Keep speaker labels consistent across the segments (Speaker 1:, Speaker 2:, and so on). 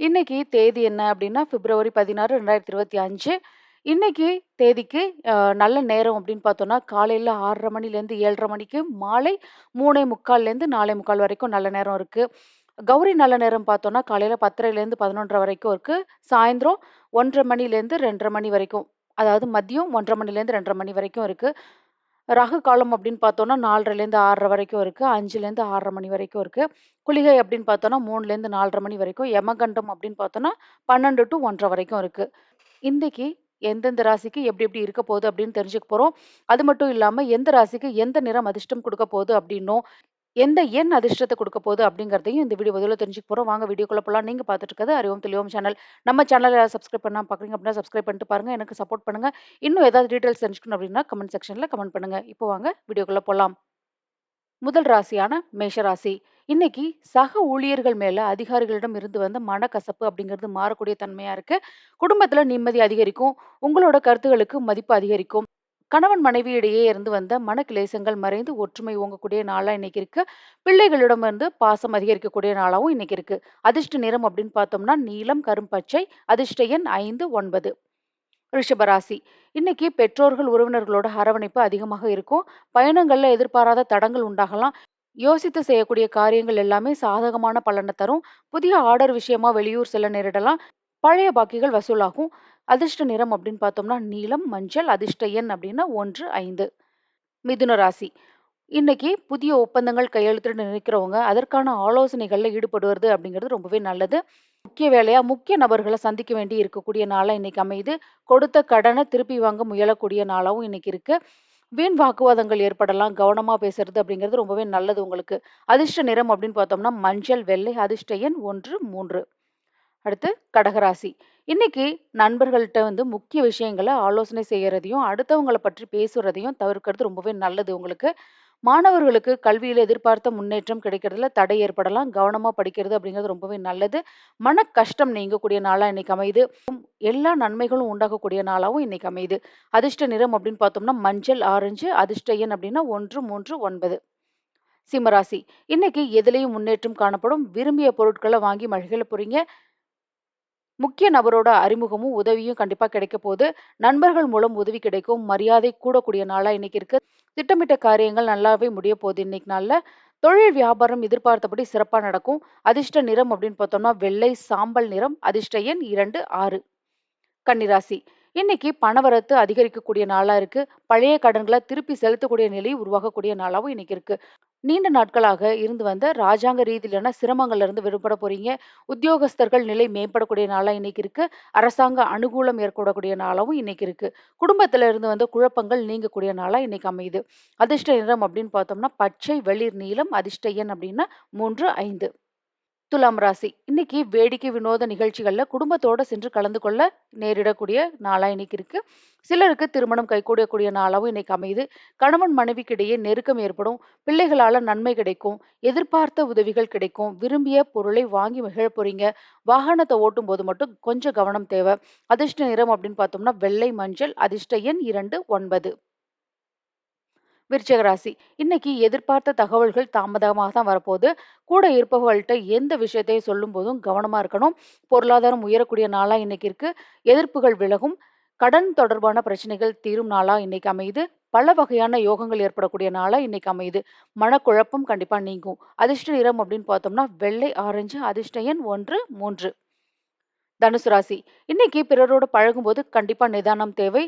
Speaker 1: இன்னைக்கு தேதி என்ன அப்படின்னா பிப்ரவரி 16, 2025. இன்னைக்கு தேதிக்கு நல்ல நேரம் அப்படின்னு பார்த்தோம்னா, காலையில் ஆறரை மணிலேருந்து ஏழரை மணிக்கு, மாலை 3:45லேருந்து 4:45 வரைக்கும் நல்ல நேரம் இருக்குது கௌரி நல்ல நேரம் பார்த்தோம்னா, காலையில் பத்தரைலேருந்து பதினொன்றரை வரைக்கும் இருக்குது சாயந்தரம் 1:30 மணிலேருந்து 2:30 மணி வரைக்கும். அதாவது மதியம் 1:30 மணிலேருந்து 2:30 மணி வரைக்கும் இருக்குது ரகு காலம் அப்படின்னு பார்த்தோம்னா 4:30லேருந்து 6:30 வரைக்கும் இருக்கு. 5லேருந்து 6:30 மணி வரைக்கும் இருக்கு. குளிகை அப்படின்னு பார்த்தோன்னா மூணுலேருந்து நாலரை மணி வரைக்கும். யமகண்டம் அப்படின்னு பார்த்தோன்னா பன்னெண்டு டு ஒன்றரை வரைக்கும் இருக்கு. இன்றைக்கி எந்தெந்த ராசிக்கு எப்படி எப்படி இருக்க போகுது அப்படின்னு தெரிஞ்சுக்க போறோம். அது மட்டும் இல்லாம எந்த ராசிக்கு எந்த நிறம் அதிர்ஷ்டம் கொடுக்க போகுது அப்படின்னும், எந்த எண் அதிர்ஷ்டத்தை கொடுக்க போகுது அப்படிங்கிறதையும் இந்த வீடியோ பதிவுல தெரிஞ்சுக்க போகிறோம் வாங்க வீடியோக்குள்ள போகலாம் நீங்கள் பார்த்துட்டு இருக்கிறது அறிவோம் தெளிவோம் சேனல். நம்ம சேனல சப்ஸ்கிரைப் பண்ணால் பார்க்குறீங்க அப்படின்னா சப்ஸ்கிரைப் பண்ணிட்டு பாருங்கள் எனக்கு சப்போர்ட் பண்ணுங்கள் இன்னும் ஏதாவது டீட்டெயில்ஸ் தெரிஞ்சுக்கணும் அப்படின்னா கமெண்ட் செக்ஷனில் கமெண்ட் பண்ணுங்கள் இப்போ வாங்க வீடியோக்குள்ளே போகலாம் முதல் ராசியான மேஷ ராசி. இன்னைக்கு சக ஊழியர்கள் மேல அதிகாரிகளிடம் இருந்து வந்த மனக்கசப்பு அப்படிங்கிறது மாறக்கூடிய தன்மையா இருக்கு. குடும்பத்துல நிம்மதி அதிகரிக்கும். உங்களோட கருத்துகளுக்கு மதிப்பு அதிகரிக்கும். கணவன் மனைவி இடையே இருந்து வந்த மனக்கிளேசங்கள் மறைந்து ஒற்றுமை ஓங்கக்கூடிய நாளா இன்னைக்கு இருக்கு. பிள்ளைகளிடமிருந்து பாசம் அதிகரிக்கக்கூடிய நாளாவும் இன்னைக்கு இருக்கு. அதிர்ஷ்ட நிறம் அப்படின்னு பார்த்தோம்னா நீலம், கரும்பச்சை. அதிர்ஷ்ட எண் 5, 9. ரிஷபராசி. இன்னைக்கு பெற்றோர்கள், உறவினர்களோட அரவணைப்பு அதிகமாக இருக்கும். பயணங்கள்ல எதிர்பாராத தடங்கள் உண்டாகலாம். யோசித்து செய்யக்கூடிய காரியங்கள் எல்லாமே சாதகமான பலனை தரும். புதிய ஆர்டர் விஷயமா வெளியூர் செல்ல நேரிடலாம். பழைய பாக்கிகள் வசூலாகும். அதிர்ஷ்ட நிறம் அப்படின்னு பார்த்தோம்னா நீலம், மஞ்சள். அதிர்ஷ்ட எண் அப்படின்னா 1, 5. மிதுன ராசி. இன்னைக்கு புதிய ஒப்பந்தங்கள் கையெழுத்திட நினைக்கிறவங்க அதற்கான ஆலோசனைகளில் ஈடுபடுவது அப்படிங்கிறது ரொம்பவே நல்லது. முக்கிய வேலையா முக்கிய நபர்களை சந்திக்க வேண்டி இருக்கக்கூடிய நாளாக இன்னைக்கு அமையுது. கொடுத்த கடனை திருப்பி வாங்க முயலக்கூடிய நாளாகவும் இன்னைக்கு இருக்கு. வீண் வாக்குவாதங்கள் ஏற்படலாம். கவனமா பேசுறது அப்படிங்கிறது ரொம்பவே நல்லது உங்களுக்கு. அதிர்ஷ்ட நிறம் அப்படின்னு பார்த்தோம்னா மஞ்சள், வெள்ளை. அதிர்ஷ்ட எண் 1, 3. அடுத்து கடகராசி. இன்னைக்கு நண்பர்கள்ட்ட வந்து முக்கிய விஷயங்களை ஆலோசனை செய்யறதையும், அடுத்தவங்களை பற்றி பேசுறதையும் தவிர்க்கிறது ரொம்பவே நல்லது உங்களுக்கு. மாணவர்களுக்கு கல்வியில் எதிர்பார்த்த முன்னேற்றம் கிடைக்கிறதுல தடை ஏற்படலாம். கவனமா படிக்கிறது அப்படிங்கிறது ரொம்பவே நல்லது. மன கஷ்டம் நீங்கக்கூடிய நாளா இன்னைக்கு அமையுது. எல்லா நன்மைகளும் உண்டாகக்கூடிய நாளாகவும் இன்னைக்கு அமையுது. அதிர்ஷ்ட நிறம் அப்படின்னு பார்த்தோம்னா மஞ்சள், ஆரஞ்சு. அதிர்ஷ்ட எண் அப்படின்னா 1, 3, 9. சிம்மராசி. இன்னைக்கு எதுலேயும் முன்னேற்றம் காணப்படும். விரும்பிய பொருட்களை வாங்கி மகிழ போறீங்க. முக்கிய நபரோட அறிமுகமும், உதவியும் கண்டிப்பாக கிடைக்க போகுது. நண்பர்கள் மூலம் உதவி கிடைக்கும். மரியாதை கூடக்கூடிய நாளாக இன்னைக்கு இருக்கு. திட்டமிட்ட காரியங்கள் நல்லாவே முடிய போகுது இன்னைக்கு நாளில் தொழில் வியாபாரம் எதிர்பார்த்தபடி சிறப்பாக நடக்கும். அதிர்ஷ்ட நிறம் அப்படின்னு பார்த்தோம்னா வெள்ளை, சாம்பல் நிறம். அதிர்ஷ்ட எண் 2, 6. கன்னிராசி. இன்னைக்கு பணவரத்து அதிகரிக்கக்கூடிய நாளா இருக்கு. பழைய கடன்களை திருப்பி செலுத்தக்கூடிய நிலை உருவாகக்கூடிய நாளாவும் இன்னைக்கு இருக்கு. நீண்ட நாட்களாக இருந்து வந்த ராஜாங்க ரீதியிலான சிரமங்கள்ல இருந்து விடுபட போறீங்க. உத்தியோகஸ்தர்கள் நிலை மேம்படக்கூடிய நாளா இன்னைக்கு இருக்கு. அரசாங்க அனுகூலம் ஏற்படக்கூடிய நாளாவும் இன்னைக்கு இருக்கு. குடும்பத்துல இருந்து வந்த குழப்பங்கள் நீங்கக்கூடிய நாளா இன்னைக்கு அமையுது. அதிர்ஷ்ட நிறம் அப்படின்னு பார்த்தோம்னா பச்சை, வெளிர் நீளம் அதிர்ஷ்ட எண் அப்படின்னா 3, 5. துலாம் ராசி. இன்னைக்கு வேடிக்கை வினோத நிகழ்ச்சிகள்ல குடும்பத்தோட சென்று கலந்து கொள்ள நேரிடக்கூடிய நாளா இன்னைக்கு இருக்கு. சிலருக்கு திருமணம் கைகூடக்கூடிய நாளாகவும் இன்னைக்கு அமையுது. கணவன் மனைவிக்கு இடையே நெருக்கம் ஏற்படும். பிள்ளைகளால நன்மை கிடைக்கும். எதிர்பார்த்த உதவிகள் கிடைக்கும். விரும்பிய பொருளை வாங்கி மகிழ போறீங்க. ஓட்டும் போது மட்டும் கொஞ்சம் கவனம் தேவை. அதிர்ஷ்ட நிறம் அப்படின்னு பார்த்தோம்னா வெள்ளை, மஞ்சள். அதிர்ஷ்ட எண் 2, 9. விருச்சக ராசி. இன்னைக்கு எதிர்பார்த்த தகவல்கள் தாமதமாக தான் வரப்போகுது. கூட இருப்பவர்கள்ட்ட எந்த விஷயத்தையும் சொல்லும்போதும் கவனமா இருக்கணும். பொருளாதாரம் உயரக்கூடிய நாளா இன்னைக்கு இருக்கு. எதிர்ப்புகள் விலகும். கடன் தொடர்பான பிரச்சனைகள் தீரும் நாளா இன்னைக்கு அமையுது. பல வகையான யோகங்கள் ஏற்படக்கூடிய நாளா இன்னைக்கு அமையுது. மனக்குழப்பம் கண்டிப்பா நீங்கும். அதிர்ஷ்ட நிறம் அப்படின்னு பார்த்தோம்னா வெள்ளை, ஆரஞ்சு. அதிர்ஷ்ட எண் 1, 3. தனுசு ராசி. இன்னைக்கு பிறரோடு பழகும்போது கண்டிப்பா நிதானம் தேவை.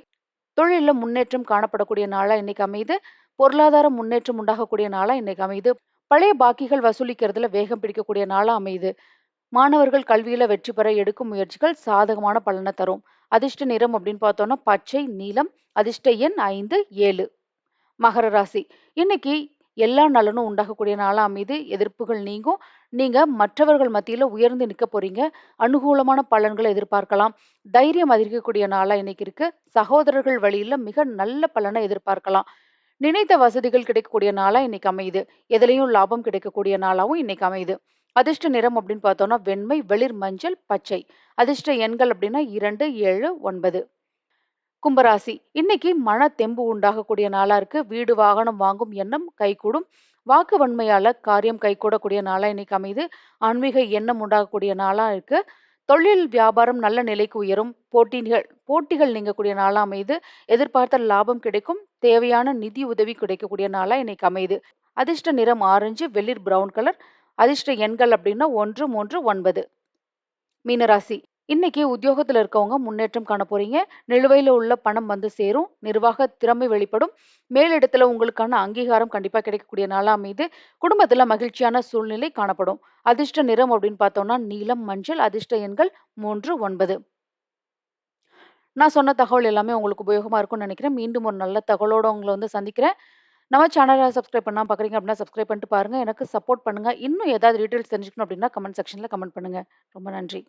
Speaker 1: தொழிலில் முன்னேற்றம் காணப்படக்கூடிய நாளா இன்னைக்கு அமையுது. பொருளாதார முன்னேற்றம் உண்டாகக்கூடிய நாளா இன்னைக்கு அமையுது. பழைய பாக்கிகள் வசூலிக்கிறதுல வேகம் பிடிக்கக்கூடிய நாளா அமையுது. மாணவர்கள் கல்வியில வெற்றி பெற எடுக்கும் முயற்சிகள் சாதகமான பலனை தரும். அதிர்ஷ்ட நிறம் அப்படின்னு பார்த்தோம்னா பச்சை, நீலம். அதிர்ஷ்ட எண் 5, 7. மகர ராசி. இன்னைக்கு எல்லா நலனும் உண்டாகக்கூடிய நாளா அமையுது. எதிர்ப்புகள் நீங்கும். நீங்க மற்றவர்கள் மத்தியில உயர்ந்து நிக்க போறீங்க. அனுகூலமான பலன்களை எதிர்பார்க்கலாம். தைரியம் அதிகரிக்கக்கூடிய நாளா இன்னைக்கு இருக்கு. சகோதரர்கள் வழியில மிக நல்ல பலனை எதிர்பார்க்கலாம். நினைத்த வசதிகள் கிடைக்கக்கூடிய நாளா இன்னைக்கு அமையுது. எதுலையும் லாபம் கிடைக்கக்கூடிய நாளாவும் இன்னைக்கு அமையுது. அதிர்ஷ்ட நிறம் அப்படின்னு பார்த்தோம்னா வெண்மை, வெளிர் மஞ்சள், பச்சை. அதிர்ஷ்ட எண்கள் அப்படின்னா 2, 7, 9. கும்பராசி. இன்னைக்கு மன தெம்பு உண்டாகக்கூடிய நாளா இருக்கு. வீடு, வாகனம் வாங்கும் எண்ணம் கைகூடும். வாக்கு வன்மையால காரியம் கைகூடக்கூடிய நாளா இன்னைக்கு அமையுது. ஆன்மீக எண்ணம் உண்டாகக்கூடிய நாளா இருக்கு. தொழில் வியாபாரம் நல்ல நிலைக்கு உயரும். போட்டிகள் போட்டிகள் நீங்கக்கூடிய நாளா அமையுது. எதிர்பார்த்த லாபம் கிடைக்கும். தேவையான நிதி உதவி கிடைக்கக்கூடிய நாளா இன்னைக்கு அமையுது. அதிர்ஷ்ட நிறம் ஆரஞ்சு, வெளிர் பிரவுன் கலர். அதிர்ஷ்ட எண்கள் அப்படின்னா 1, 3, 9. மீனராசி இன்னைக்கு உத்தியோகத்துல இருக்கவங்க முன்னேற்றம் காண போறீங்க. நிலுவையில உள்ள பணம் வந்து சேரும். நிர்வாக திறமை வெளிப்படும். மேலிடத்துல உங்களுக்கான அங்கீகாரம் கண்டிப்பா கிடைக்கக்கூடிய நாளா அமைது குடும்பத்துல மகிழ்ச்சியான சூழ்நிலை காணப்படும். அதிர்ஷ்ட நிறம் அப்படின்னு பார்த்தோம்னா நீலம், மஞ்சள். அதிர்ஷ்ட எண்கள் 3, 9. நான் சொன்ன தகவல் எல்லாமே உங்களுக்கு உபயோகமா இருக்கும்னு நினைக்கிறேன். மீண்டும் ஒரு நல்ல தகவலோட உங்களை வந்து சந்திக்கிறேன். நம்ம சேனலை சப்ஸ்கிரைப் பண்ணால் பார்க்குறீங்க அப்படின்னா சப்ஸ்கிரைப் பண்ணிட்டு பாருங்க. எனக்கு சப்போர்ட் பண்ணுங்க. இன்னும் ஏதாவது டீட்டெயில்ஸ் தெரிஞ்சுக்கணும் அப்படின்னா கமெண்ட் செக்ஷன்ல கமெண்ட் பண்ணுங்க. ரொம்ப நன்றி.